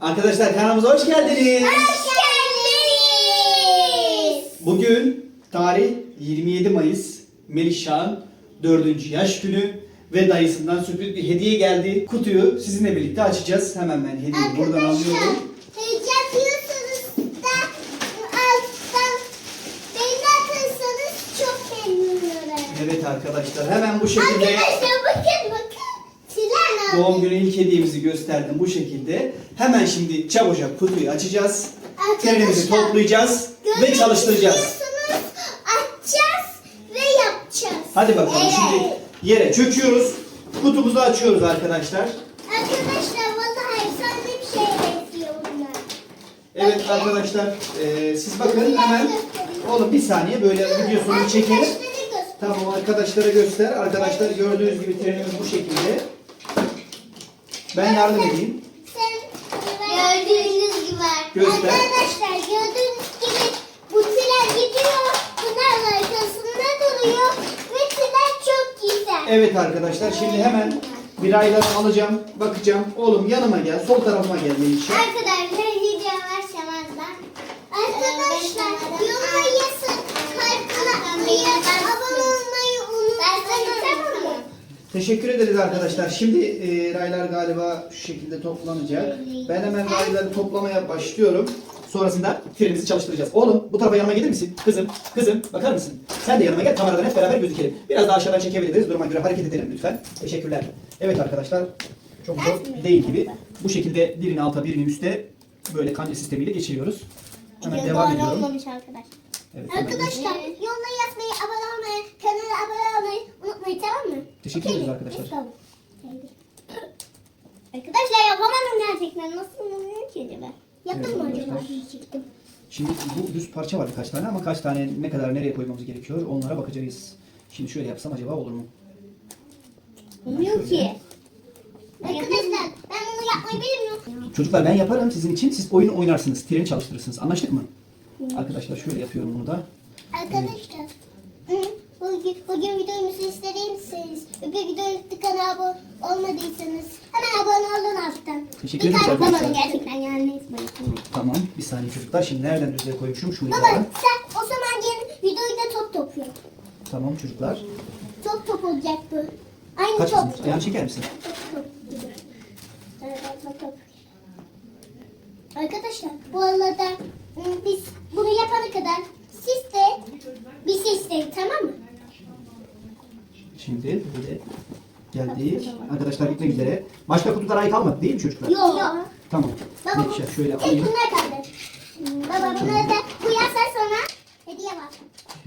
Arkadaşlar kanalımıza hoş geldiniz. Hoş geldiniz. Bugün tarih 27 Mayıs. Melihşah'ın 4. yaş günü ve dayısından sürpriz bir hediye geldi. Kutuyu sizinle birlikte açacağız. Hemen ben hediyeyi buradan alıyorum. yapıyorsanız da alttan beni atarsanız çok memnun olurum. Evet arkadaşlar hemen bu şekilde Arkadaşlar doğum günü ilk hediyemizi gösterdim bu şekilde. Hemen şimdi çabucak kutuyu açacağız. Kendimizi toplayacağız ve çalıştıracağız. Açacağız ve yapacağız. Hadi bakalım Evet. şimdi yere çöküyoruz. Kutumuzu açıyoruz arkadaşlar. Arkadaşlar vallahi efsane bir şey bekliyor bunlar. Evet arkadaşlar eee, siz bakın hemen oğlum bir saniye böyle videosunu çekelim. Arkadaşlara göster. Tamam arkadaşlara göster. Arkadaşlar gördüğünüz gibi trenimiz bu şekilde. Ben yardım edeyim. Gördüğünüz gibi Göster. arkadaşlar gördüğünüz gibi bu tren gidiyor. Bunlar arkasında duruyor ve tren çok güzel. Evet arkadaşlar şimdi hemen birayları alacağım. Bakacağım. Oğlum yanıma gel. Sol tarafıma gel. Arkadaşlar video başlamazdan Arkadaşlar yorumlayasın, kalp atmayı, abone olmayı unutmayın tamam mı? Teşekkür ederiz arkadaşlar. Şimdi e, raylar galiba şu şekilde toplanacak. Ben hemen rayları toplamaya başlıyorum. Sonrasında trenimizi çalıştıracağız. Oğlum bu tarafa yanıma gelir misin? Kızım, kızım bakar mısın? Sen de yanıma gel kameradan hep beraber gözükelim. Biraz daha aşağıdan çekebiliriz. Duruma göre hareket edelim lütfen. Teşekkürler. Evet arkadaşlar çok zor değil gibi. Bu şekilde birini alta birini üste böyle kanca sistemiyle geçiriyoruz. Hemen devam ediyorum. arkadaşlar. Evet, Arkadaşlar yolda yazmayı, abone olmayı, kanala abone olmayı? Teşekkür ederiz arkadaşlar. Tamam. Arkadaşlar yapamadım gerçekten. Nasıl oluyor ki acaba? Yaptım Evet mı acaba? arkadaşlar. Diyecektim. Şimdi bu düz parça var birkaç tane ama kaç tane ne kadar nereye koymamız gerekiyor onlara bakacağız. Şimdi şöyle yapsam acaba olur mu? Olmuyor ki. Arkadaşlar ben bunu yapmayı bilmiyorum. Çocuklar ben yaparım sizin için. Siz oyun oynarsınız. Treni çalıştırırsınız. Anlaştık mı? Arkadaşlar şöyle yapıyorum bunu da. Arkadaşlar. Bugün, bugün videomuzu isterseniz, öbür videoya kanala abone olmadıysanız hemen abone olun alttan. Teşekkür Bir ederiz kalp arkadaşlar. olun gerçekten yani. Tamam. Bir saniye çocuklar. Şimdi nereden düzeye koymuşum? Şunu Baba sen o zaman gelin videoyu da top top yap. Tamam çocuklar. Top top olacak bu. Aynı Kaç top. Ayağını çeker misin? Top top. Evet, top top. Arkadaşlar bu arada ı, biz bunu yapana kadar siz de bizi isteyin tamam mı? Şimdi böyle geldik. Arkadaşlar bitmek üzere. Başka kutuda ay kalmadı değil mi çocuklar? Yok. Yok. Tamam. Baba Melihşah şöyle alayım. bunlar kaldı. Baba bunları da bu yazdan sonra hediye var.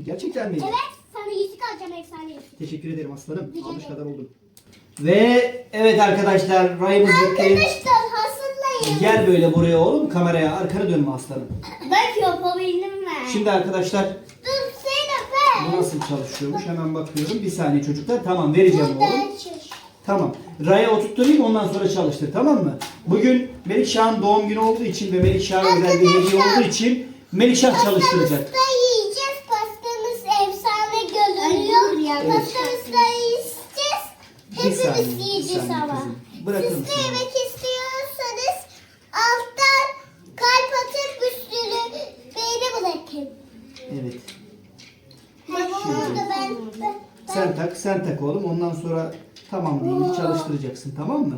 Gerçekten mi? Evet sana yüzük alacağım efsane yüzük. Teşekkür ederim aslanım. Rica Almış ederim. kadar oldum. Ve evet arkadaşlar rayımız bitti. Arkadaşlar hazırlayın. Gel böyle buraya oğlum kameraya arkana dönme aslanım. Bak yapabildim mi? Şimdi arkadaşlar Nasıl çalışıyormuş hemen bakıyorum. Bir saniye çocuklar tamam vereceğim oğlum. Tamam. Raya oturtturayım ondan sonra çalıştır tamam mı? Bugün Melikşah'ın doğum günü olduğu için ve Melikşah'a özel bir hediye olduğu için Melikşah çalıştıracak. Pastamızda yiyeceğiz. Pastamız efsane görünüyor. Evet. Pastamızda yiyeceğiz. Bir Hepimiz saniye, bir yiyeceğiz saniye ama. kızım. Bırakır Siz de mısın? yemek istiyorsanız alttan kalp atıp üstünü beğeni bırakın. Evet. Bunu da ben, ben, Sen tak, sen tak oğlum. Ondan sonra tamam deyince çalıştıracaksın. Tamam mı?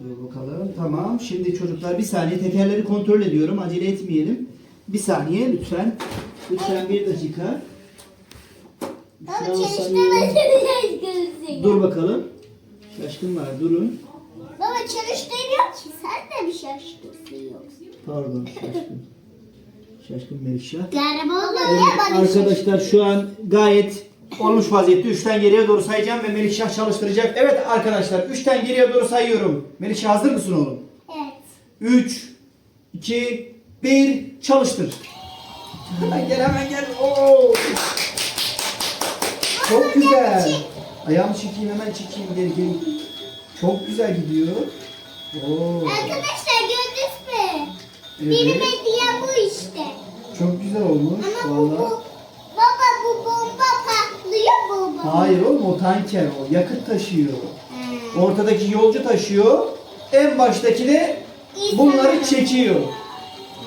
Dur bakalım. Tamam. Şimdi çocuklar bir saniye tekerleri kontrol ediyorum. Acele etmeyelim. Bir saniye lütfen. Lütfen bir dakika. Ama çalıştırmasını. Dur bakalım. Şaşkınlar durun. Baba çalıştırmıyor ki. Sen de bir şaşkınsın yoksa. Pardon şaşkın. Şaşkın Melişah. Galiba olur Evet, ya bana arkadaşlar şu an gayet olmuş vaziyette. Üçten geriye doğru sayacağım ve Melikşah çalıştıracak. Evet arkadaşlar üçten geriye doğru sayıyorum. Melikşah hazır mısın oğlum? Evet. 3, 2, 1 çalıştır. Hemen gel hemen gel. Oo. Çok güzel. Ayağımı çekeyim hemen çekeyim geri geri. Çok güzel gidiyor. Oo. Arkadaşlar gördünüz mü? Evet. Benim hediyem bu işte. Çok güzel olmuş Ama bu, bu vallahi. baba bu bomba patlıyor mu? bu? Hayır oğlum o tanker o yakıt taşıyor. Ortadaki yolcu taşıyor. En baştaki de bunları çekiyor.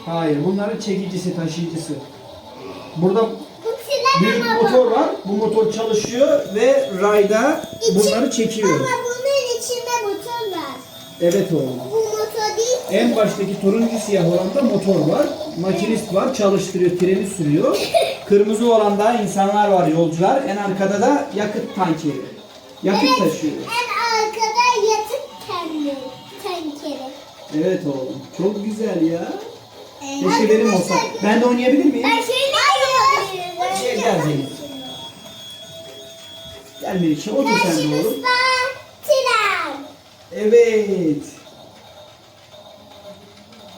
Hayır, bunların çekicisi, taşıyıcısı. Burada bir motor var. Bu motor çalışıyor ve rayda bunları çekiyor. Ama bunun içinde motor var. Evet oğlum. Bu motor değil. En baştaki turuncu siyah olanda motor var. Makinist var, çalıştırıyor, treni sürüyor. Kırmızı olanda insanlar var, yolcular. En arkada da yakıt tankeri. Yakıt taşıyor. En arkada kendi tankeri. Evet oğlum. Çok güzel ya. Ee, Keşke benim olsa. Ben de oynayabilir miyim? Ben şöyle yapıyorum. Şey, gel Zeynep. Gel Melike, otur sen de oğlum. Evet.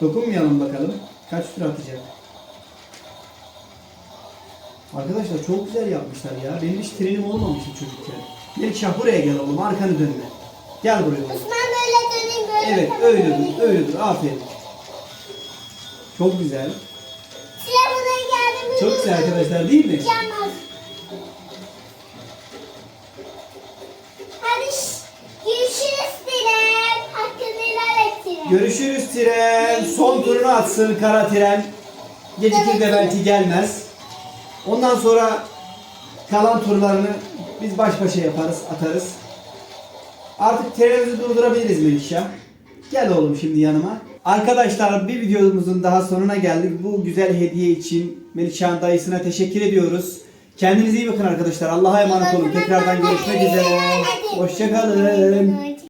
Dokunmayalım bakalım. Kaç tur atacak? Arkadaşlar çok güzel yapmışlar ya. Benim hiç trenim olmamıştı çocukken. Melike buraya gel oğlum arkanı dönme. Gel buraya oğlum. Osman böyle döneyim böyle. Evet öyle dur öyle dur aferin. Çok güzel. Tren buraya geldi. Çok güzel arkadaşlar değil mi? Mükemmel. Hadi görüşürüz tren. Hakkını helal et tren. Görüşürüz tren. Son turunu atsın kara tren. Gecikir de belki gelmez. Ondan sonra kalan turlarını biz baş başa yaparız, atarız. Artık trenimizi durdurabiliriz Melişa. Gel oğlum şimdi yanıma. Arkadaşlar bir videomuzun daha sonuna geldik. Bu güzel hediye için Melişa'nın dayısına teşekkür ediyoruz. Kendinize iyi bakın arkadaşlar. Allah'a emanet olun. Tekrardan görüşmek üzere. Hoşçakalın.